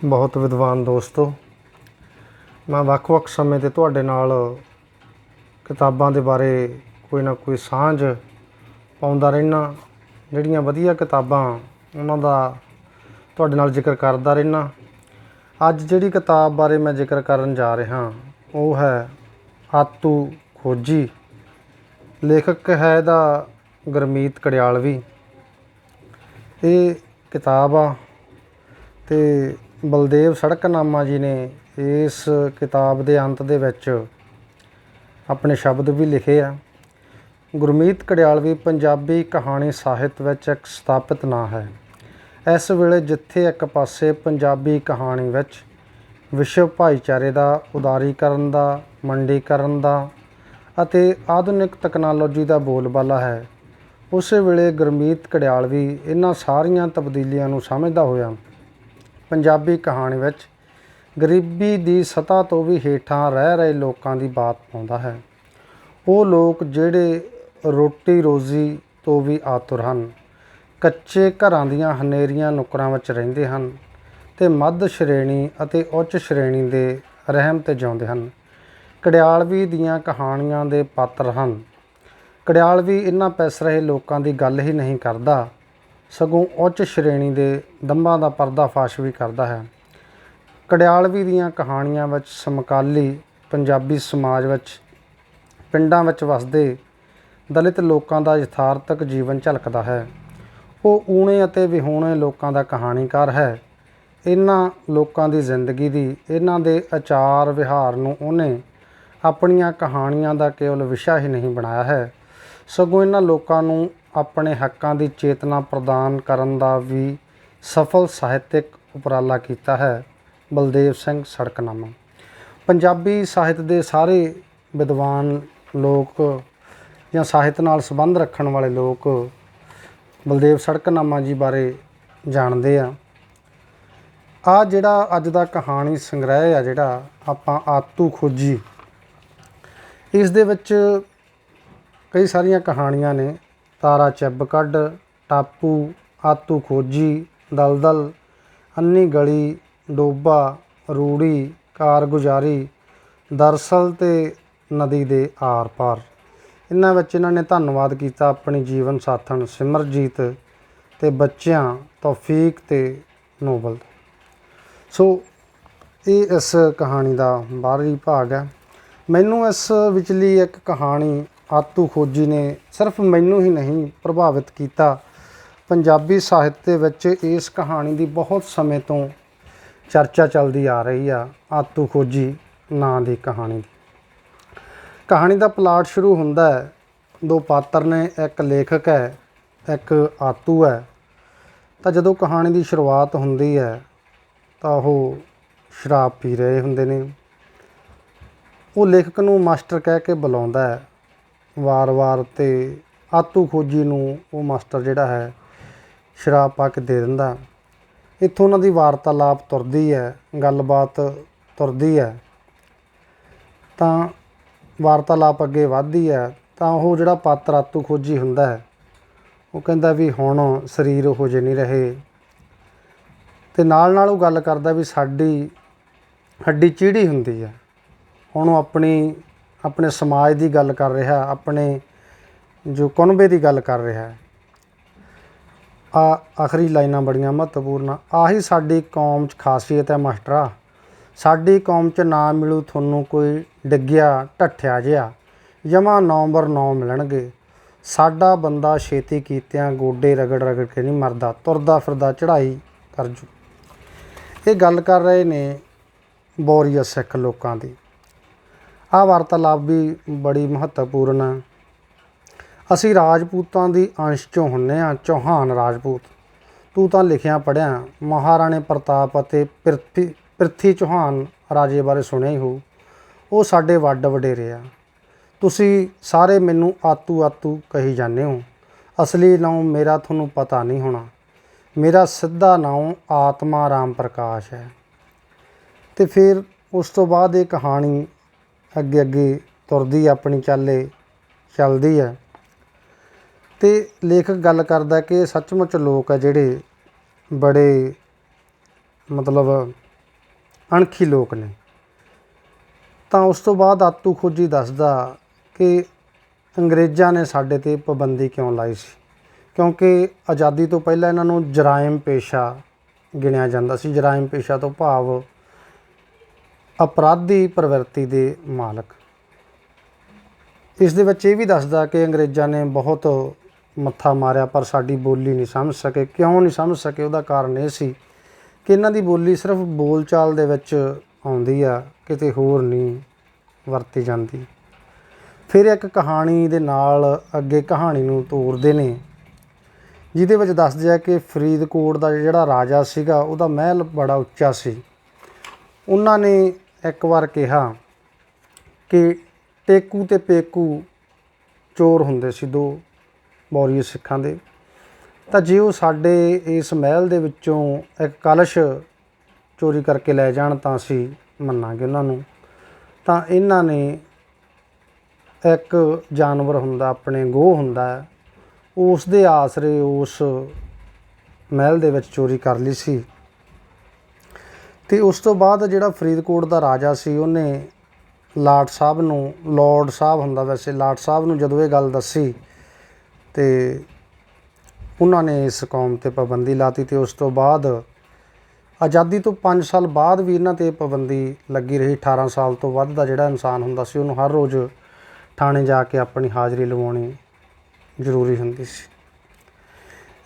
ਬਹੁਤ ਵਿਦਵਾਨ ਦੋਸਤੋ, ਮੈਂ ਵੱਖ-ਵੱਖ ਸਮੇਂ ਤੇ ਤੁਹਾਡੇ ਨਾਲ ਕਿਤਾਬਾਂ ਦੇ ਬਾਰੇ ਕੋਈ ਨਾ ਕੋਈ ਸਾਂਝ ਪਾਉਂਦਾ ਰਹਿਣਾ ਜਿਹੜੀਆਂ ਵਧੀਆ ਕਿਤਾਬਾਂ ਉਹਨਾਂ ਦਾ ਤੁਹਾਡੇ ਨਾਲ ਜ਼ਿਕਰ ਕਰਦਾ ਰਹਿਣਾ ਅੱਜ ਜਿਹੜੀ ਕਿਤਾਬ ਬਾਰੇ ਮੈਂ ਜ਼ਿਕਰ ਕਰਨ ਜਾ ਰਿਹਾ, ਉਹ ਹੈ ਆਤੂ ਖੋਜੀ। ਲੇਖਕ ਹੈ ਦਾ ਗੁਰਮੀਤ ਕੜਿਆਲਵੀ। ਇਹ ਕਿਤਾਬ ਆ ਤੇ ਬਲਦੇਵ ਸੜਕਨਾਮਾ ਜੀ ਨੇ ਇਸ ਕਿਤਾਬ ਦੇ ਅੰਤ ਦੇ ਵਿੱਚ ਆਪਣੇ ਸ਼ਬਦ ਵੀ ਲਿਖੇ ਆ। ਗੁਰਮੀਤ ਕੜਿਆਲਵੀ ਪੰਜਾਬੀ ਕਹਾਣੀ ਸਾਹਿਤ ਵਿੱਚ ਇੱਕ ਸਥਾਪਿਤ ਨਾਂ ਹੈ। ਇਸ ਵੇਲੇ ਜਿੱਥੇ ਇੱਕ ਪਾਸੇ ਪੰਜਾਬੀ ਕਹਾਣੀ ਵਿੱਚ ਵਿਸ਼ਵ ਭਾਈਚਾਰੇ ਦਾ ਉਦਾਰੀਕਰਨ ਦਾ, ਮੰਡੀਕਰਨ ਦਾ ਅਤੇ ਆਧੁਨਿਕ ਤਕਨਾਲੋਜੀ ਦਾ ਬੋਲਬਾਲਾ ਹੈ, ਉਸੇ ਵੇਲੇ ਗੁਰਮੀਤ ਕੜਿਆਲਵੀ ਇਹਨਾਂ ਸਾਰੀਆਂ ਤਬਦੀਲੀਆਂ ਨੂੰ ਸਮਝਦਾ ਹੋਇਆ ਪੰਜਾਬੀ ਕਹਾਣੀ ਵਿੱਚ ਗਰੀਬੀ ਦੀ ਸਤ੍ਹਾ ਤੋਂ ਵੀ ਹੇਠਾਂ ਰਹਿ ਰਹੇ ਲੋਕਾਂ ਦੀ ਬਾਤ ਪਾਉਂਦਾ ਹੈ। ਉਹ ਲੋਕ ਜਿਹੜੇ ਰੋਟੀ ਰੋਜ਼ੀ ਤੋਂ ਵੀ ਆਤੁਰ ਹਨ, ਕੱਚੇ ਘਰਾਂ ਦੀਆਂ ਹਨੇਰੀਆਂ ਨੁਕਰਾਂ ਵਿੱਚ ਰਹਿੰਦੇ ਹਨ ਤੇ ਮੱਧ ਸ਼੍ਰੇਣੀ ਅਤੇ ਉੱਚ ਸ਼੍ਰੇਣੀ ਦੇ ਰਹਿਮ ਤੇ ਜਿਉਂਦੇ ਹਨ। ਕੜਿਆਲਵੀ ਦੀਆਂ ਕਹਾਣੀਆਂ ਦੇ ਪਾਤਰ ਹਨ। ਕੜਿਆਲਵੀ ਇਹਨਾਂ ਪੈਸ ਰਹੇ ਲੋਕਾਂ ਦੀ ਗੱਲ ਹੀ ਨਹੀਂ ਕਰਦਾ ਸਗੋਂ ਉੱਚ ਸ਼੍ਰੇਣੀ ਦੇ ਦੰਭਾਂ ਦਾ ਪਰਦਾਫਾਸ਼ ਵੀ ਕਰਦਾ ਹੈ। ਕੜਿਆਲਵੀ ਦੀਆਂ ਕਹਾਣੀਆਂ ਵਿੱਚ ਸਮਕਾਲੀ ਪੰਜਾਬੀ ਸਮਾਜ ਵਿੱਚ, ਪਿੰਡਾਂ ਵਿੱਚ ਵਸਦੇ ਦਲਿਤ ਲੋਕਾਂ ਦਾ ਯਥਾਰਥਕ ਜੀਵਨ ਝਲਕਦਾ ਹੈ। ਉਹ ਊਣੇ ਅਤੇ ਵਿਹੂਣੇ ਲੋਕਾਂ ਦਾ ਕਹਾਣੀਕਾਰ ਹੈ। ਇਹਨਾਂ ਲੋਕਾਂ ਦੀ ਜ਼ਿੰਦਗੀ ਦੀ, ਇਹਨਾਂ ਦੇ ਆਚਾਰ ਵਿਹਾਰ ਨੂੰ ਉਹਨੇ ਆਪਣੀਆਂ ਕਹਾਣੀਆਂ ਦਾ ਕੇਵਲ ਵਿਸ਼ਾ ਹੀ ਨਹੀਂ ਬਣਾਇਆ ਹੈ। ਸਗੋਂ ਇਹਨਾਂ ਲੋਕਾਂ ਨੂੰ ਆਪਣੇ ਹੱਕਾਂ ਦੀ ਚੇਤਨਾ ਪ੍ਰਦਾਨ ਕਰਨ ਦਾ ਵੀ ਸਫਲ ਸਾਹਿਤਿਕ ਉਪਰਾਲਾ ਕੀਤਾ ਹੈ। ਬਲਦੇਵ ਸਿੰਘ ਸੜਕਨਾਮਾ। ਪੰਜਾਬੀ ਸਾਹਿਤ ਦੇ ਸਾਰੇ ਵਿਦਵਾਨ ਲੋਕ ਜਾਂ ਸਾਹਿਤ ਨਾਲ ਸੰਬੰਧ ਰੱਖਣ ਵਾਲੇ ਲੋਕ ਬਲਦੇਵ ਸੜਕਨਾਮਾ ਜੀ ਬਾਰੇ ਜਾਣਦੇ ਆ। ਆ ਜਿਹੜਾ ਅੱਜ ਦਾ ਕਹਾਣੀ ਸੰਗ੍ਰਹਿ ਆ ਜਿਹੜਾ ਆਪਾਂ ਆਤੂ ਖੋਜੀ, ਇਸ ਦੇ ਵਿੱਚ ਕਈ ਸਾਰੀਆਂ ਕਹਾਣੀਆਂ ਨੇ। ਤਾਰਾ ਚੱਬ ਕੱਢ, ਟਾਪੂ, ਆਤੂ ਖੋਜੀ, ਦਲਦਲ, ਅੰਨੀ ਗਲੀ, ਡੋਬਾ, ਰੂੜੀ, ਕਾਰਗੁਜ਼ਾਰੀ, ਦਰਸਲ ਤੇ ਨਦੀ ਦੇ ਆਰ ਪਾਰ। ਇਹਨਾਂ ਵਿੱਚ ਇਹਨਾਂ ਨੇ ਧੰਨਵਾਦ ਕੀਤਾ ਆਪਣੀ ਜੀਵਨ ਸਾਥਣ ਸਿਮਰਜੀਤ ਤੇ ਬੱਚਿਆਂ ਤੌਫੀਕ ਤੇ ਨੋਬਲ। ਸੋ, ਇਹ ਇਸ ਕਹਾਣੀ ਦਾ ਬਾਹਰੀ ਭਾਗ ਹੈ। ਮੈਨੂੰ ਇਸ ਵਿਚਲੀ ਇੱਕ ਕਹਾਣੀ ਆਤੂ ਖੋਜੀ ਨੇ ਸਿਰਫ ਮੈਨੂੰ ਹੀ ਨਹੀਂ ਪ੍ਰਭਾਵਿਤ ਕੀਤਾ। ਪੰਜਾਬੀ ਸਾਹਿਤ ਦੇ ਵਿੱਚ ਇਸ ਕਹਾਣੀ ਦੀ ਬਹੁਤ ਸਮੇਂ ਤੋਂ ਚਰਚਾ ਚੱਲਦੀ ਆ ਰਹੀ ਆ, ਆਤੂ ਖੋਜੀ ਨਾਂ ਦੀ ਕਹਾਣੀ ਦੀ। ਕਹਾਣੀ ਦਾ ਪਲਾਟ ਸ਼ੁਰੂ ਹੁੰਦਾ ਹੈ, ਦੋ ਪਾਤਰ ਨੇ, ਇੱਕ ਲੇਖਕ ਹੈ, ਇੱਕ ਆਤੂ ਹੈ। ਤਾਂ ਜਦੋਂ ਕਹਾਣੀ ਦੀ ਸ਼ੁਰੂਆਤ ਹੁੰਦੀ ਹੈ, ਤਾਂ ਉਹ ਸ਼ਰਾਬ ਪੀ ਰਹੇ ਹੁੰਦੇ ਨੇ। ਉਹ ਲੇਖਕ ਨੂੰ ਮਾਸਟਰ ਕਹਿ ਕੇ ਬੁਲਾਉਂਦਾ ਹੈ ਵਾਰ-ਵਾਰ ਤੇ ਆਤੂ ਖੋਜੀ ਨੂੰ ਉਹ ਮਾਸਟਰ ਜਿਹੜਾ ਹੈ, ਸ਼ਰਾਬ ਪਾ ਕੇ ਦੇ ਦਿੰਦਾ। ਇੱਥੋਂ ਉਹਨਾਂ ਦੀ ਵਾਰਤਾਲਾਪ ਤੁਰਦੀ ਹੈ, ਗੱਲਬਾਤ ਤੁਰਦੀ ਹੈ। ਤਾਂ ਵਾਰਤਾਲਾਪ ਅੱਗੇ ਵੱਧਦੀ ਹੈ, ਤਾਂ ਉਹ ਜਿਹੜਾ ਪਾਤਰ ਆਤੂ ਖੋਜੀ ਹੁੰਦਾ ਹੈ, ਉਹ ਕਹਿੰਦਾ ਵੀ ਹੁਣ ਸਰੀਰ ਉਹ ਜਿਹੇ ਨਹੀਂ ਰਹੇ। ਤੇ ਨਾਲ ਨਾਲ ਉਹ ਗੱਲ ਕਰਦਾ ਵੀ ਸਾਡੀ ਹੱਡੀ ਚੀੜੀ ਹੁੰਦੀ ਹੈ। ਹੁਣ ਉਹ ਆਪਣੀ ਆਪਣੇ ਸਮਾਜ ਦੀ ਗੱਲ ਕਰ ਰਿਹਾ, ਆਪਣੇ ਜੋ ਕੁਨਬੇ ਦੀ ਗੱਲ ਕਰ ਰਿਹਾ। ਆ ਆਖਰੀ ਲਾਈਨਾਂ ਬੜੀਆਂ ਮਹੱਤਵਪੂਰਨ। ਆਹੀ ਸਾਡੀ ਕੌਮ 'ਚ ਖਾਸੀਅਤ ਹੈ ਮਾਸਟਰਾ। ਸਾਡੀ ਕੌਮ 'ਚ ਨਾ ਮਿਲੂ ਤੁਹਾਨੂੰ ਕੋਈ ਡਿੱਗਿਆ, ਢੱਠਿਆ ਜਿਹਾ। ਜਮਾ ਨੰਬਰ 9 ਮਿਲਣਗੇ। ਸਾਡਾ ਬੰਦਾ ਛੇਤੀ ਕੀਤਿਆਂ ਗੋਡੇ ਰਗੜ ਰਗੜ ਕੇ ਨਹੀਂ ਮਰਦਾ, ਤੁਰਦਾ ਫਿਰਦਾ ਚੜ੍ਹਾਈ ਕਰਜੂ ਇਹ ਗੱਲ ਕਰ ਰਹੇ ਨੇ ਬੋਰੀਆ ਸਿੱਖ ਲੋਕਾਂ ਦੀ। ਆਹ ਵਾਰਤਾਲਾਪ ਵੀ ਬੜੀ ਮਹੱਤਵਪੂਰਨ ਹੈ ਅਸੀਂ ਰਾਜਪੂਤਾਂ ਦੀ ਅੰਸ਼ ਚੋਂ ਹੁੰਨੇ ਆ, ਚੌਹਾਨ ਰਾਜਪੂਤ। ਤੂੰ ਤਾਂ ਲਿਖਿਆ ਪੜਿਆ ਮਹਾਰਾਣੇ ਪ੍ਰਤਾਪ ਅਤੇ ਪ੍ਰਿਥੀ ਪ੍ਰਿਥੀ ਚੌਹਾਨ ਰਾਜੇ ਬਾਰੇ ਸੁਣਿਆ ਹੀ ਹੋ। ਉਹ ਸਾਡੇ ਵੱਡ ਵਡੇਰੇ ਆ। ਤੁਸੀਂ ਸਾਰੇ ਮੈਨੂੰ ਆਤੂ ਆਤੂ ਕਹੀ ਜਾਂਦੇ ਹੋ। ਅਸਲੀ ਨਾਮ ਮੇਰਾ ਤੁਹਾਨੂੰ ਪਤਾ ਨਹੀਂ ਹੋਣਾ। ਮੇਰਾ ਸਿੱਧਾ ਨਾਮ ਆਤਮਾ ਰਾਮ ਪ੍ਰਕਾਸ਼ ਹੈ। ਤੇ ਫਿਰ ਉਸ ਤੋਂ ਬਾਅਦ ਇਹ ਕਹਾਣੀ ਅੱਗੇ ਅੱਗੇ ਤੁਰਦੀ ਆਪਣੀ ਚਾਲੇ ਚੱਲਦੀ ਹੈ ਤੇ ਲੇਖਕ ਗੱਲ ਕਰਦਾ ਕਿ ਸੱਚਮੁੱਚ ਲੋਕ ਆ ਜਿਹੜੇ ਬੜੇ ਮਤਲਬ ਅਣਖੀ ਲੋਕ ਨੇ। ਤਾਂ ਉਸ ਤੋਂ ਬਾਅਦ ਆਤੂ ਖੋਜੀ ਦੱਸਦਾ ਕਿ ਅੰਗਰੇਜ਼ਾਂ ਨੇ ਸਾਡੇ ਤੇ ਪਾਬੰਦੀ ਕਿਉਂ ਲਾਈ ਸੀ? ਕਿਉਂਕਿ ਆਜ਼ਾਦੀ ਤੋਂ ਪਹਿਲਾਂ ਇਹਨਾਂ ਨੂੰ ਜਰਾਇਮ ਪੇਸ਼ਾ ਗਿਣਿਆ ਜਾਂਦਾ ਸੀ। ਜਰਾਇਮ ਪੇਸ਼ਾ ਤੋਂ ਭਾਵ ਅਪਰਾਧੀ ਪ੍ਰਵਿਰਤੀ ਦੇ ਮਾਲਕ। ਇਸ ਦੇ ਵਿੱਚ ਇਹ ਵੀ ਦੱਸਦਾ ਕਿ ਅੰਗਰੇਜ਼ਾਂ ਨੇ ਬਹੁਤ ਮੱਥਾ ਮਾਰਿਆ, ਪਰ ਸਾਡੀ ਬੋਲੀ ਨਹੀਂ ਸਮਝ ਸਕੇ। ਕਿਉਂ ਨਹੀਂ ਸਮਝ ਸਕੇ? ਉਹਦਾ ਕਾਰਨ ਇਹ ਸੀ ਕਿ ਇਹਨਾਂ ਦੀ ਬੋਲੀ ਸਿਰਫ ਬੋਲਚਾਲ ਦੇ ਵਿੱਚ ਆਉਂਦੀ ਆ, ਕਿਤੇ ਹੋਰ ਨਹੀਂ ਵਰਤੀ ਜਾਂਦੀ। ਫਿਰ ਇੱਕ ਕਹਾਣੀ ਦੇ ਨਾਲ ਅੱਗੇ ਕਹਾਣੀ ਨੂੰ ਤੋਰਦੇ ਨੇ, ਜਿਹਦੇ ਵਿੱਚ ਦੱਸਦੇ ਆ ਕਿ ਫਰੀਦਕੋਟ ਦਾ ਜਿਹੜਾ ਰਾਜਾ ਸੀਗਾ, ਉਹਦਾ ਮਹਿਲ ਬੜਾ ਉੱਚਾ ਸੀ। ਉਹਨਾਂ ਨੇ ਇੱਕ ਵਾਰ ਕਿਹਾ ਕਿ ਟੇਕੂ ਤੇ ਪੇਕੂ ਚੋਰ ਹੁੰਦੇ ਸੀ ਦੋ ਬੌਰੀਏ ਸਿੱਖਾਂ ਦੇ। ਤਾਂ ਜੇ ਉਹ ਸਾਡੇ ਇਸ ਮਹਿਲ ਦੇ ਵਿੱਚੋਂ ਇੱਕ ਕਲਸ਼ ਚੋਰੀ ਕਰਕੇ ਲੈ ਜਾਣ ਤਾਂ ਅਸੀਂ ਮੰਨਾਂਗੇ ਉਹਨਾਂ ਨੂੰ। ਤਾਂ ਇਹਨਾਂ ਨੇ ਇੱਕ ਜਾਨਵਰ ਹੁੰਦਾ ਆਪਣੇ ਗੋਹ ਹੁੰਦਾ ਹੈ, ਉਸ ਦੇ ਆਸਰੇ ਉਸ ਮਹਿਲ ਦੇ ਵਿੱਚ ਚੋਰੀ ਕਰ ਲਈ ਸੀ। ਤੇ ਉਸ ਤੋਂ ਬਾਅਦ ਜਿਹੜਾ ਫਰੀਦਕੋਟ ਦਾ ਰਾਜਾ ਸੀ, ਉਹਨੇ ਲਾਟ ਸਾਹਿਬ ਨੂੰ, ਲਾਰਡ ਸਾਹਿਬ ਹੁੰਦਾ ਵੈਸੇ, ਲਾਟ ਸਾਹਿਬ ਨੂੰ ਜਦੋਂ ਇਹ ਗੱਲ ਦੱਸੀ ਤੇ ਉਹਨਾਂ ਨੇ ਇਸ ਕੌਮ ਤੇ ਪਾਬੰਦੀ ਲਾਤੀ ਤੇ ਉਸ ਤੋਂ ਬਾਅਦ ਆਜ਼ਾਦੀ ਤੋਂ 5 ਸਾਲ ਬਾਅਦ ਵੀ ਇਹਨਾਂ ਤੇ ਪਾਬੰਦੀ ਲੱਗੀ ਰਹੀ। 18 ਸਾਲ ਤੋਂ ਵੱਧ ਦਾ ਜਿਹੜਾ ਇਨਸਾਨ ਹੁੰਦਾ ਸੀ, ਉਹਨੂੰ ਹਰ ਰੋਜ਼ ਥਾਣੇ ਜਾ ਕੇ ਆਪਣੀ ਹਾਜ਼ਰੀ ਲਵਾਉਣੀ ਜ਼ਰੂਰੀ ਹੁੰਦੀ ਸੀ।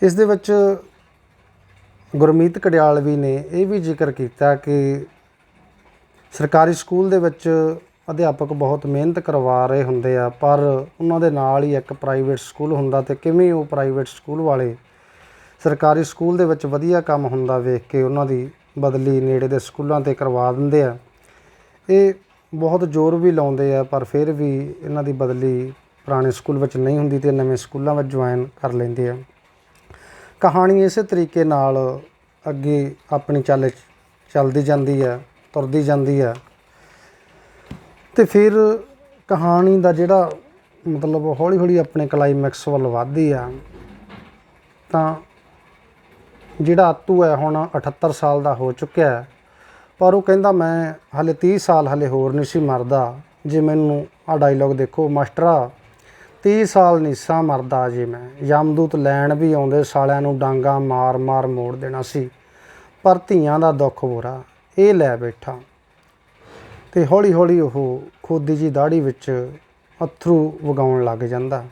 ਇਸ ਦੇ ਵਿੱਚ ਗੁਰਮੀਤ ਕੜਿਆਲਵੀ ਨੇ ਇਹ ਵੀ ਜ਼ਿਕਰ ਕੀਤਾ ਕਿ ਸਰਕਾਰੀ ਸਕੂਲ ਦੇ ਵਿੱਚ ਅਧਿਆਪਕ ਬਹੁਤ ਮਿਹਨਤ ਕਰਵਾ ਰਹੇ ਹੁੰਦੇ ਆ, ਪਰ ਉਹਨਾਂ ਦੇ ਨਾਲ ਹੀ ਇੱਕ ਪ੍ਰਾਈਵੇਟ ਸਕੂਲ ਹੁੰਦਾ ਤੇ ਕਿਵੇਂ ਉਹ ਪ੍ਰਾਈਵੇਟ ਸਕੂਲ ਵਾਲੇ ਸਰਕਾਰੀ ਸਕੂਲ ਦੇ ਵਿੱਚ ਵਧੀਆ ਕੰਮ ਹੁੰਦਾ ਵੇਖ ਕੇ ਉਹਨਾਂ ਦੀ ਬਦਲੀ ਨੇੜੇ ਦੇ ਸਕੂਲਾਂ ਤੇ ਕਰਵਾ ਦਿੰਦੇ ਆ। ਇਹ ਬਹੁਤ ਜ਼ੋਰ ਵੀ ਲਾਉਂਦੇ ਆ, ਪਰ ਫਿਰ ਵੀ ਇਹਨਾਂ ਦੀ ਬਦਲੀ ਪੁਰਾਣੇ ਸਕੂਲ ਵਿੱਚ ਨਹੀਂ ਹੁੰਦੀ ਤੇ ਨਵੇਂ ਸਕੂਲਾਂ ਵਿੱਚ ਜੁਆਇਨ ਕਰ ਲੈਂਦੇ ਆ। ਕਹਾਣੀ ਇਸੇ ਤਰੀਕੇ ਨਾਲ ਅੱਗੇ ਆਪਣੀ ਚੱਲ ਚੱਲਦੀ ਜਾਂਦੀ ਹੈ, ਤੁਰਦੀ ਜਾਂਦੀ ਹੈ। ਤੇ ਫਿਰ ਕਹਾਣੀ ਦਾ ਜਿਹੜਾ ਮਤਲਬ ਹੌਲੀ ਹੌਲੀ ਆਪਣੇ ਕਲਾਈਮੈਕਸ ਵੱਲ ਵੱਧਦੀ ਆ, ਤਾਂ ਜਿਹੜਾ ਆਤੂ ਹੈ ਹੁਣ 78 ਸਾਲ ਦਾ ਹੋ ਚੁੱਕਿਆ ਹੈ, ਪਰ ਉਹ ਕਹਿੰਦਾ ਮੈਂ ਹਲੇ 30 ਸਾਲ ਹਲੇ ਹੋਰ ਨਹੀਂ ਸੀ ਮਰਦਾ। ਜੇ ਮੈਨੂੰ ਆ ਡਾਇਲੌਗ ਦੇਖੋ, ਮਾਸਟਰਾ 30 ਸਾਲ ਨੀਸਾ ਮਰਦਾ ਜੇ ਮੈਂ। ਯਮਦੂਤ ਲੈਣ ਵੀ ਆਉਂਦੇ, ਸਾਲਿਆਂ ਨੂੰ ਡਾਂਗਾ ਮਾਰ-ਮਾਰ ਮੋੜ ਦੇਣਾ ਸੀ। ਪਰ ਧੀਆਂ ਦਾ ਦੁੱਖ ਬੁਰਾ, ਇਹ ਲੈ ਬੈਠਾ। ਤੇ ਹੌਲੀ-ਹੌਲੀ ਉਹ ਖੋਦੀ ਜੀ ਦਾੜੀ ਵਿੱਚ ਅਥਰੂ ਵਗਾਉਣ ਲੱਗ ਜਾਂਦਾ।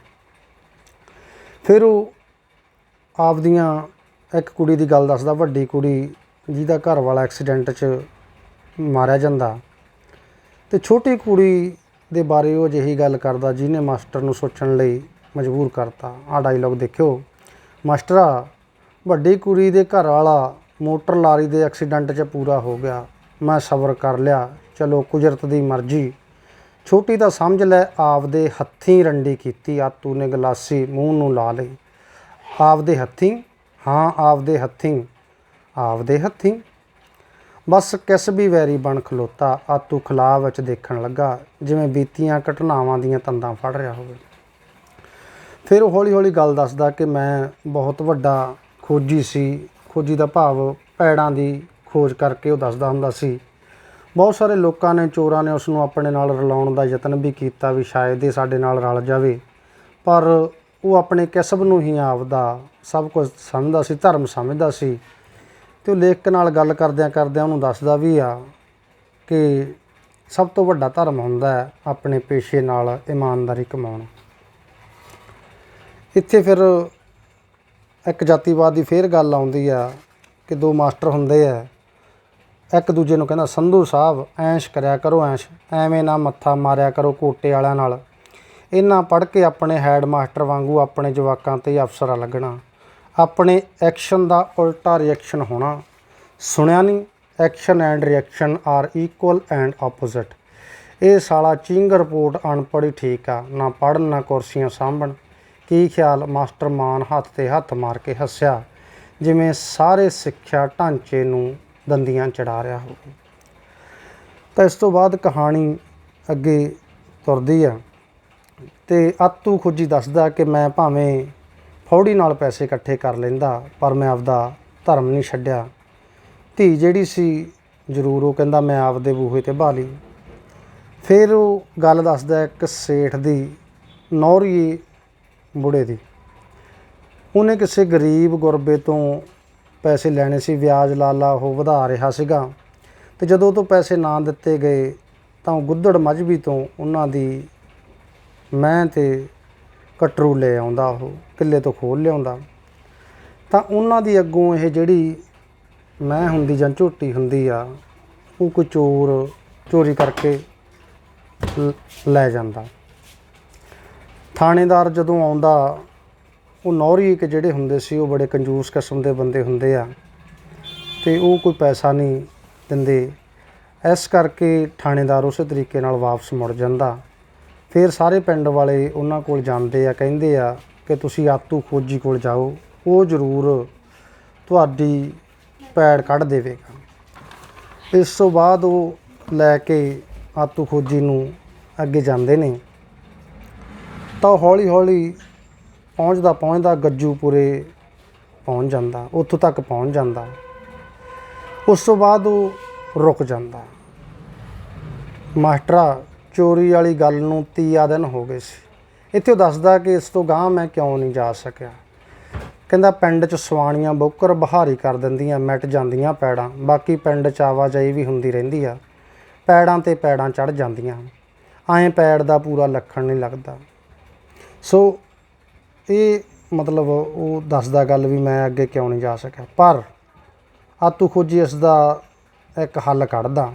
ਫਿਰ ਉਹ ਆਪਦੀਆਂ ਇੱਕ ਕੁੜੀ ਦੀ ਗੱਲ ਦੱਸਦਾ, ਵੱਡੀ ਕੁੜੀ ਜਿਹਦਾ ਘਰ ਵਾਲਾ ਐਕਸੀਡੈਂਟ 'ਚ ਮਾਰਿਆ ਜਾਂਦਾ। ਤੇ ਛੋਟੀ ਕੁੜੀ ਦੇ ਬਾਰੇ ਉਹ ਅਜਿਹੀ ਗੱਲ ਕਰਦਾ ਜਿਹਨੇ ਮਾਸਟਰ ਨੂੰ ਸੋਚਣ ਲਈ ਮਜਬੂਰ ਕਰਤਾ। ਆ ਡਾਇਲੌਗ ਦੇਖਿਓ। ਮਾਸਟਰਾ, ਵੱਡੀ ਕੁੜੀ ਦੇ ਘਰ ਵਾਲਾ ਮੋਟਰ ਲਾਰੀ ਦੇ ਐਕਸੀਡੈਂਟ 'ਚ ਪੂਰਾ ਹੋ ਗਿਆ। ਮੈਂ ਸਬਰ ਕਰ ਲਿਆ। ਚਲੋ, ਕੁਦਰਤ ਦੀ ਮਰਜ਼ੀ। ਛੋਟੀ ਤਾਂ ਸਮਝ ਲੈ, ਆਪਦੇ ਹੱਥੀਂ ਰੰਡੀ ਕੀਤੀ। ਆਤੂ ਨੇ ਗਲਾਸੀ ਮੂੰਹ ਨੂੰ ਲਾ ਲਈ। ਆਪਦੇ ਹੱਥੀਂ? ਹਾਂ, ਆਪਦੇ ਹੱਥੀਂ। ਆਪਦੇ ਹੱਥੀਂ। ਬਸ ਕਿਸ ਵੀ ਵੈਰੀ ਬਣ ਖਲੋਤਾ, ਆਤੂ ਖਲਾ ਵਿੱਚ ਦੇਖਣ ਲੱਗਾ, ਜਿਵੇਂ ਬੀਤੀਆਂ ਘਟਨਾਵਾਂ ਦੀਆਂ ਤੰਦਾਂ ਫੜ ਰਿਹਾ ਹੋਵੇ। ਫਿਰ ਉਹ ਹੌਲੀ ਹੌਲੀ ਗੱਲ ਦੱਸਦਾ ਕਿ ਮੈਂ ਬਹੁਤ ਵੱਡਾ ਖੋਜੀ ਸੀ, ਖੋਜੀ ਦਾ ਭਾਵ ਪੈੜਾਂ ਦੀ ਖੋਜ ਕਰਕੇ ਉਹ ਦੱਸਦਾ ਹੁੰਦਾ ਸੀ। ਬਹੁਤ ਸਾਰੇ ਲੋਕਾਂ ਨੇ, ਚੋਰਾਂ ਨੇ ਉਸ ਨੂੰ ਆਪਣੇ ਨਾਲ ਰਲਾਉਣ ਦਾ ਯਤਨ ਵੀ ਕੀਤਾ ਵੀ ਸ਼ਾਇਦ ਇਹ ਸਾਡੇ ਨਾਲ ਰਲ ਜਾਵੇ। ਪਰ ਉਹ ਆਪਣੇ ਕਿਸਬ ਨੂੰ ਹੀ ਆਪਦਾ ਸਭ ਕੁਝ ਸਮਝਦਾ ਸੀ, ਧਰਮ ਸਮਝਦਾ ਸੀ। ਤੇ ਉਹ ਲੇਖਕ ਨਾਲ ਗੱਲ ਕਰਦਿਆਂ ਕਰਦਿਆਂ ਉਹਨੂੰ ਦੱਸਦਾ ਵੀ ਆ ਕਿ ਸਭ ਤੋਂ ਵੱਡਾ ਧਰਮ ਹੁੰਦਾ ਹੈ ਆਪਣੇ ਪੇਸ਼ੇ ਨਾਲ ਇਮਾਨਦਾਰੀ ਕਮਾਉਣਾ। ਇੱਥੇ ਫਿਰ ਇੱਕ ਜਾਤੀਵਾਦ ਦੀ ਫੇਰ ਗੱਲ ਆਉਂਦੀ ਆ ਕਿ ਦੋ ਮਾਸਟਰ ਹੁੰਦੇ ਆ। ਇੱਕ ਦੂਜੇ ਨੂੰ ਕਹਿੰਦਾ, ਸੰਧੂ ਸਾਹਿਬ, ਐਂਸ਼ ਕਰਿਆ ਕਰੋ ਐਂਸ਼, ਐਵੇਂ ਨਾ ਮੱਥਾ ਮਾਰਿਆ ਕਰੋ ਕੋਟੇ ਵਾਲਿਆਂ ਨਾਲ। ਇਹਨਾਂ ਪੜ੍ਹ ਕੇ ਆਪਣੇ ਹੈਡ ਮਾਸਟਰ ਵਾਂਗੂ ਆਪਣੇ ਜਵਾਕਾਂ ਤੇ ਅਫਸਰਾਂ ਲੱਗਣਾ। ਆਪਣੇ ਐਕਸ਼ਨ ਦਾ ਉਲਟਾ ਰਿਐਕਸ਼ਨ ਹੋਣਾ। ਸੁਣਿਆ ਨਹੀਂ, action and reaction are equal and opposite ਇਹ ਸਾਲਾ ਚਿੰਗ ਰਿਪੋਰਟ ਅਨਪੜ੍ਹ ਹੀ ਠੀਕ ਆ, ਨਾ ਪੜ੍ਹਨ, ਨਾ ਕੁਰਸੀਆਂ ਸਾਂਭਣ। ਕੀ ਖਿਆਲ, ਮਾਸਟਰ ਮਾਨ ਹੱਥ ਤੇ ਹੱਥ ਮਾਰ ਕੇ ਹੱਸਿਆ, ਜਿਵੇਂ ਸਾਰੇ ਸਿੱਖਿਆ ਢਾਂਚੇ ਨੂੰ ਦੰਦੀਆਂ ਚੜਾ ਰਿਹਾ ਹੋਵੇ। ਤਾਂ ਇਸ ਤੋਂ ਬਾਅਦ ਕਹਾਣੀ ਅੱਗੇ ਤੁਰਦੀ ਆ, ਤੇ ਆਤੂ ਖੁੱਜੀ ਦੱਸਦਾ ਕਿ ਮੈਂ ਭਾਵੇਂ ਫੌੜੀ ਨਾਲ ਪੈਸੇ ਇਕੱਠੇ ਕਰ ਲੈਂਦਾ, ਪਰ ਮੈਂ ਆਪਦਾ ਧਰਮ ਨਹੀਂ ਛੱਡਿਆ। ਧੀ ਜਿਹੜੀ ਸੀ, ਜ਼ਰੂਰ ਉਹ ਕਹਿੰਦਾ, ਮੈਂ ਆਪਦੇ ਬੂਹੇ ਤੇ ਬਾਲੀ। ਫਿਰ ਉਹ ਗੱਲ ਦੱਸਦਾ ਇੱਕ ਸੇਠ ਦੀ, ਨੌਰੀ ਬੁੜੇ ਦੀ। ਉਹਨੇ ਕਿਸੇ ਗਰੀਬ ਗੁਰਬੇ ਤੋਂ ਪੈਸੇ ਲੈਣੇ ਸੀ, ਵਿਆਜ ਲਾਲਾ ਉਹ ਵਧਾ ਰਿਹਾ ਸੀਗਾ। ਤੇ ਜਦੋਂ ਤੋਂ ਪੈਸੇ ਨਾ ਦਿੱਤੇ ਗਏ, ਤਾਂ ਉਹ ਗੁੱਦੜ ਮਜਬੀ ਤੋਂ ਉਹਨਾਂ ਦੀ ਮੈਂ ਤੇ ਕਟਰੂ ਲੈ ਆਉਂਦਾ ਉਹ, ਕਿੱਲੇ ਤੋਂ ਖੋਲ ਲਿਆਉਂਦਾ। ਤਾਂ ਉਹਨਾਂ ਦੀ ਅੱਗੋਂ ਇਹ ਜਿਹੜੀ ਮੈਂ ਹੁੰਦੀ ਜਾਂ ਝੋਟੀ ਹੁੰਦੀ ਆ, ਉਹ ਕੋਈ ਚੋਰ, ਚੋਰੀ ਕਰਕੇ ਲੈ ਜਾਂਦਾ। ਥਾਣੇਦਾਰ ਜਦੋਂ ਆਉਂਦਾ, ਉਹ ਨੌਰੀ ਕਿ ਜਿਹੜੇ ਹੁੰਦੇ ਸੀ, ਉਹ ਬੜੇ ਕੰਜੂਸ ਕਿਸਮ ਦੇ ਬੰਦੇ ਹੁੰਦੇ ਆ, ਤੇ ਉਹ ਕੋਈ ਪੈਸਾ ਨਹੀਂ ਦਿੰਦੇ। ਇਸ ਕਰਕੇ ਥਾਣੇਦਾਰ ਉਸੇ ਤਰੀਕੇ ਨਾਲ ਵਾਪਸ ਮੁੜ ਜਾਂਦਾ। ਫਿਰ ਸਾਰੇ ਪਿੰਡ ਵਾਲੇ ਉਹਨਾਂ ਕੋਲ ਜਾਂਦੇ ਆ, ਕਹਿੰਦੇ ਆ ਕਿ ਤੁਸੀਂ ਆਤੂ ਖੋਜੀ ਕੋਲ ਜਾਓ, ਉਹ ਜ਼ਰੂਰ ਤੁਹਾਡੀ ਪੈੜ ਕੱਢ ਦੇਵੇਗਾ। ਇਸ ਤੋਂ ਬਾਅਦ ਉਹ ਲੈ ਕੇ ਆਤੂ ਖੋਜੀ ਨੂੰ ਅੱਗੇ ਜਾਂਦੇ ਨੇ। ਤਾਂ ਹੌਲੀ ਹੌਲੀ ਪਹੁੰਚਦਾ ਪਹੁੰਚਦਾ ਗੱਜੂਪੁਰੇ ਪਹੁੰਚ ਜਾਂਦਾ, ਉੱਥੋਂ ਤੱਕ ਪਹੁੰਚ ਜਾਂਦਾ। ਉਸ ਤੋਂ ਬਾਅਦ ਉਹ ਰੁਕ ਜਾਂਦਾ। ਮਾਸਟਰਾ ਚੋਰੀ ਵਾਲੀ ਗੱਲ ਨੂੰ ਤੀਆ ਦਿਨ ਹੋ ਗਏ ਸੀ। ਇੱਥੇ ਉਹ ਦੱਸਦਾ ਕਿ ਇਸ ਤੋਂ ਗਾਂਹ ਮੈਂ ਕਿਉਂ ਨਹੀਂ ਜਾ ਸਕਿਆ। ਕਹਿੰਦਾ, ਪਿੰਡ 'ਚ ਸਵਾਣੀਆਂ ਬੋਕਰ ਬਹਾਰੀ ਕਰ ਦਿੰਦੀਆਂ, ਮਿਟ ਜਾਂਦੀਆਂ ਪੈੜਾਂ। ਬਾਕੀ ਪਿੰਡ 'ਚ ਆਵਾਜਾਈ ਵੀ ਹੁੰਦੀ ਰਹਿੰਦੀ ਆ। ਪੈੜਾਂ ਤੇ ਪੈੜਾਂ ਚੜ ਜਾਂਦੀਆਂ। ਐਂ ਪੈੜ ਦਾ ਪੂਰਾ ਲੱਖਣ ਨਹੀਂ ਲੱਗਦਾ। ਸੋ ਇਹ ਮਤਲਬ ਉਹ ਦੱਸਦਾ ਗੱਲ ਵੀ ਮੈਂ ਅੱਗੇ ਕਿਉਂ ਨਹੀਂ ਜਾ ਸਕਿਆ। ਪਰ ਆਤੂ ਖੋਜੀ ਇਸ ਦਾ ਇੱਕ ਹੱਲ ਕੱਢਦਾ।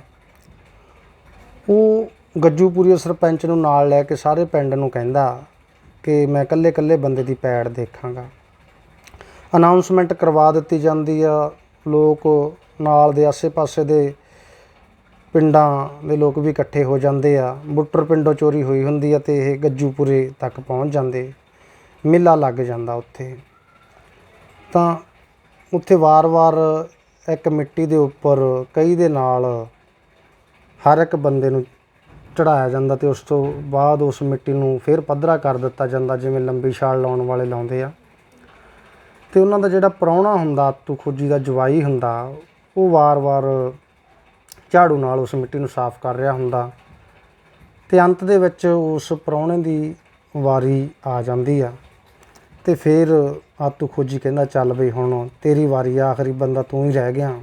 ਉਹ ਗੱਜੂਪੁਰੀ ਸਰਪੰਚ ਨੂੰ ਨਾਲ ਲੈ ਕੇ ਸਾਰੇ ਪਿੰਡ ਨੂੰ ਕਹਿੰਦਾ ਕਿ ਮੈਂ ਇਕੱਲੇ ਇਕੱਲੇ ਬੰਦੇ ਦੀ ਪੈੜ ਦੇਖਾਂਗਾ। ਅਨਾਉਂਸਮੈਂਟ ਕਰਵਾ ਦਿੱਤੀ ਜਾਂਦੀ ਆ। ਲੋਕ ਨਾਲ ਦੇ ਆਸੇ-ਪਾਸੇ ਦੇ ਪਿੰਡਾਂ ਦੇ ਲੋਕ ਵੀ ਇਕੱਠੇ ਹੋ ਜਾਂਦੇ ਆ। ਬੁੱਟਰ ਪਿੰਡੋਂ ਚੋਰੀ ਹੋਈ ਹੁੰਦੀ ਆ ਤੇ ਇਹ ਗੱਜੂਪੁਰੇ ਤੱਕ ਪਹੁੰਚ ਜਾਂਦੇ। ਮੇਲਾ ਲੱਗ ਜਾਂਦਾ ਉੱਥੇ। ਤਾਂ ਉੱਥੇ ਵਾਰ-ਵਾਰ ਇੱਕ ਮਿੱਟੀ ਦੇ ਉੱਪਰ ਕਈ ਦੇ ਨਾਲ ਹਰ ਇੱਕ ਬੰਦੇ ਨੂੰ ਚੜਾਇਆ ਜਾਂਦਾ ਤੇ ਉਸ ਤੋਂ ਬਾਅਦ ਉਸ ਮਿੱਟੀ ਨੂੰ ਫਿਰ ਪੱਧਰਾ ਕਰ ਦਿੱਤਾ ਜਾਂਦਾ, ਜਿਵੇਂ ਲੰਬੀ ਛਾਲ ਲਾਉਣ ਵਾਲੇ ਲਾਉਂਦੇ ਆ। ਤੇ ਉਹਨਾਂ ਦਾ ਜਿਹੜਾ ਪ੍ਰਾਹੁਣਾ ਹੁੰਦਾ, ਆਤੂ ਖੋਜੀ ਦਾ ਜਵਾਈ ਹੁੰਦਾ, ਉਹ ਵਾਰ-ਵਾਰ ਝਾੜੂ ਨਾਲ ਉਸ ਮਿੱਟੀ ਨੂੰ ਸਾਫ਼ ਕਰ ਰਿਹਾ ਹੁੰਦਾ। ਤੇ ਅੰਤ ਦੇ ਵਿੱਚ ਉਸ ਪ੍ਰਾਹੁਣੇ ਦੀ ਵਾਰੀ ਆ ਜਾਂਦੀ ਆ। ਤੇ ਫਿਰ ਆਤੂ ਖੋਜੀ ਕਹਿੰਦਾ, ਚੱਲ ਬਈ ਹੁਣ ਤੇਰੀ ਵਾਰੀ ਆ, ਆਖਰੀ ਬੰਦਾ ਤੂੰ ਹੀ ਰਹਿ ਗਿਆ।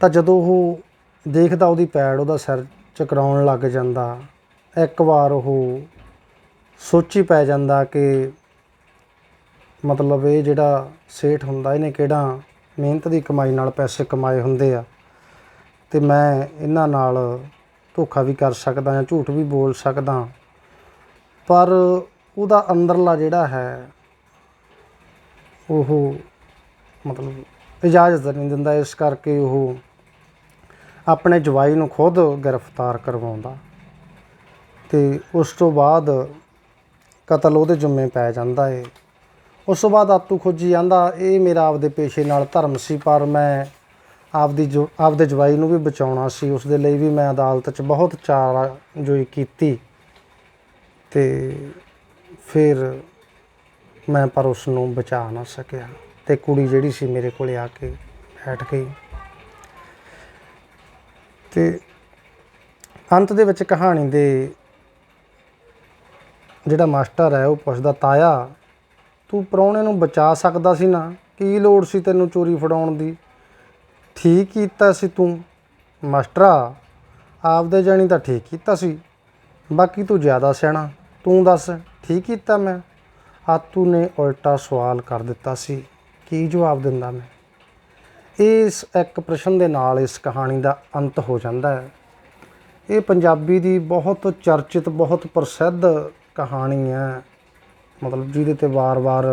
ਤਾਂ ਜਦੋਂ ਉਹ ਦੇਖਦਾ ਉਹਦੀ ਪੈੜ ਉਹਦਾ ਸਿਰ ਚਕਰਾਉਣ ਲੱਗ ਜਾਂਦਾ। ਇੱਕ ਵਾਰ ਉਹ ਸੋਚੀ ਪੈ ਜਾਂਦਾ ਕਿ ਮਤਲਬ ਇਹ ਜਿਹੜਾ ਸੇਠ ਹੁੰਦਾ, ਇਹਨੇ ਕਿਹੜਾ ਮਿਹਨਤ ਦੀ ਕਮਾਈ ਨਾਲ ਪੈਸੇ ਕਮਾਏ ਹੁੰਦੇ ਆ। ਤੇ ਮੈਂ ਇਹਨਾਂ ਨਾਲ ਧੋਖਾ ਵੀ ਕਰ ਸਕਦਾ ਜਾਂ ਝੂਠ ਵੀ ਬੋਲ ਸਕਦਾ। ਪਰ ਉਹਦਾ ਅੰਦਰਲਾ ਜਿਹੜਾ ਹੈ, ਉਹ ਮਤਲਬ ਇਜਾਜ਼ਤ ਨਹੀਂ ਦਿੰਦਾ। ਇਸ ਕਰਕੇ ਉਹ ਆਪਣੇ ਜਵਾਈ ਨੂੰ ਖੁਦ ਗ੍ਰਿਫਤਾਰ ਕਰਵਾਉਂਦਾ ਤੇ ਉਸ ਤੋਂ ਬਾਅਦ ਕਤਲ ਉਹਦੇ ਜੁੰਮੇ ਪੈ ਜਾਂਦਾ ਏ। ਉਸ ਤੋਂ ਬਾਅਦ ਆਤੂ ਖੋਜੀ ਜਾਂਦਾ, ਇਹ ਮੇਰਾ ਆਪਦੇ ਪੇਸ਼ੇ ਨਾਲ ਧਰਮ ਸੀ, ਪਰ ਮੈਂ ਆਪਦੀ ਆਪਦੇ ਜਵਾਈ ਨੂੰ ਵੀ ਬਚਾਉਣਾ ਸੀ। ਉਸ ਦੇ ਲਈ ਵੀ ਮੈਂ ਅਦਾਲਤ 'ਚ ਬਹੁਤ ਚਾਰਾ ਜੋਈ ਕੀਤੀ ਤੇ ਫਿਰ ਮੈਂ ਪਰ ਉਸ ਨੂੰ ਬਚਾ ਨਾ ਸਕਿਆ ਤੇ ਕੁੜੀ ਜਿਹੜੀ ਸੀ ਮੇਰੇ ਕੋਲੇ ਆ ਕੇ ਬੈਠ ਗਈ। ਤੇ ਅੰਤ ਦੇ ਵਿੱਚ ਕਹਾਣੀ ਦੇ ਜਿਹੜਾ ਮਾਸਟਰ ਹੈ, ਉਹ ਪੁੱਛਦਾ, ਤਾਇਆ, ਤੂੰ ਪ੍ਰਾਹੁਣੇ ਨੂੰ ਬਚਾ ਸਕਦਾ ਸੀ ਨਾ? ਕੀ ਲੋੜ ਸੀ ਤੈਨੂੰ ਚੋਰੀ ਫੜਾਉਣ ਦੀ? ਠੀਕ ਕੀਤਾ ਸੀ ਤੂੰ। ਮਾਸਟਰਾ, ਆਪਦੇ ਜਾਣੀ ਤਾਂ ਠੀਕ ਕੀਤਾ ਸੀ। ਬਾਕੀ ਤੂੰ ਜ਼ਿਆਦਾ ਸਿਆਣਾ। ਤੂੰ ਦੱਸ, ਠੀਕ ਕੀਤਾ ਮੈਂ? ਆਤੂ ਨੇ ਉਲਟਾ ਸਵਾਲ ਕਰ ਦਿੱਤਾ ਸੀ। ਕੀ ਜਵਾਬ ਦਿੰਦਾ ਮੈਂ? ਇਸ ਇੱਕ ਪ੍ਰਸ਼ਨ ਦੇ ਨਾਲ ਇਸ ਕਹਾਣੀ ਦਾ ਅੰਤ ਹੋ ਜਾਂਦਾ ਹੈ। ਇਹ ਪੰਜਾਬੀ ਦੀ ਬਹੁਤ ਚਰਚਿਤ, ਬਹੁਤ ਪ੍ਰਸਿੱਧ ਕਹਾਣੀ ਹੈ। ਮਤਲਬ ਜਿਹਦੇ ਤੇ ਵਾਰ-ਵਾਰ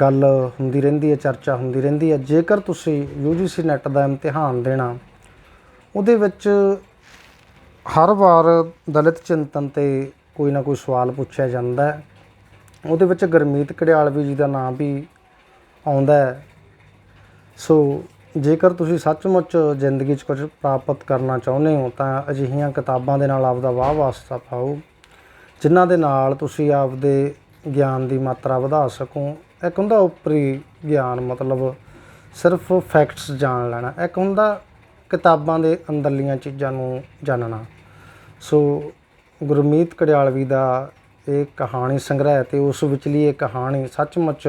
ਗੱਲ ਹੁੰਦੀ ਰਹਿੰਦੀ ਹੈ, ਚਰਚਾ ਹੁੰਦੀ ਰਹਿੰਦੀ ਹੈ। ਜੇਕਰ ਤੁਸੀਂ UGC ਨੈਟ ਦਾ ਇਮਤਿਹਾਨ ਦੇਣਾ, ਉਹਦੇ ਵਿੱਚ ਹਰ ਵਾਰ ਦਲਿਤ ਚਿੰਤਨ ਤੇ ਕੋਈ ਨਾ ਕੋਈ ਸਵਾਲ ਪੁੱਛਿਆ ਜਾਂਦਾ ਹੈ। ਉਹਦੇ ਵਿੱਚ ਗਰਮੀਤ ਕੜਿਆਲਵੀ ਜੀ ਦਾ ਨਾਮ ਵੀ ਆਉਂਦਾ ਹੈ। ਸੋ ਜੇਕਰ ਤੁਸੀਂ ਸੱਚਮੁੱਚ ਜ਼ਿੰਦਗੀ 'ਚ ਕੁਝ ਪ੍ਰਾਪਤ ਕਰਨਾ ਚਾਹੁੰਦੇ ਹੋ, ਤਾਂ ਅਜਿਹੀਆਂ ਕਿਤਾਬਾਂ ਦੇ ਨਾਲ ਆਪਦਾ ਵਾਹ ਵਾਸਤਾ ਪਾਓ, ਜਿਨ੍ਹਾਂ ਦੇ ਨਾਲ ਤੁਸੀਂ ਆਪਦੇ ਗਿਆਨ ਦੀ ਮਾਤਰਾ ਵਧਾ ਸਕੋ। ਇੱਕ ਹੁੰਦਾ ਉਪਰੀ ਗਿਆਨ, ਮਤਲਬ ਸਿਰਫ ਫੈਕਟਸ ਜਾਣ ਲੈਣਾ। ਇੱਕ ਹੁੰਦਾ ਕਿਤਾਬਾਂ ਦੇ ਅੰਦਰਲੀਆਂ ਚੀਜ਼ਾਂ ਨੂੰ ਜਾਣਨਾ। ਸੋ ਗੁਰਮੀਤ ਕੜਿਆਲਵੀ ਦਾ ਇਹ ਕਹਾਣੀ, ਸੰਗ੍ਰਹਿ ਤੇ ਉਸ ਵਿਚਲੀ ਇਹ ਕਹਾਣੀ ਸੱਚਮੁੱਚ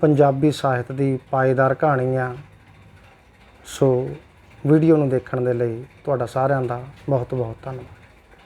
ਪੰਜਾਬੀ ਸਾਹਿਤ ਦੀ ਪਾਏਦਾਰ ਕਹਾਣੀ ਆ। ਸੋ ਵੀਡੀਓ ਨੂੰ ਦੇਖਣ ਦੇ ਲਈ ਤੁਹਾਡਾ ਸਾਰਿਆਂ ਦਾ ਬਹੁਤ ਬਹੁਤ ਧੰਨਵਾਦ।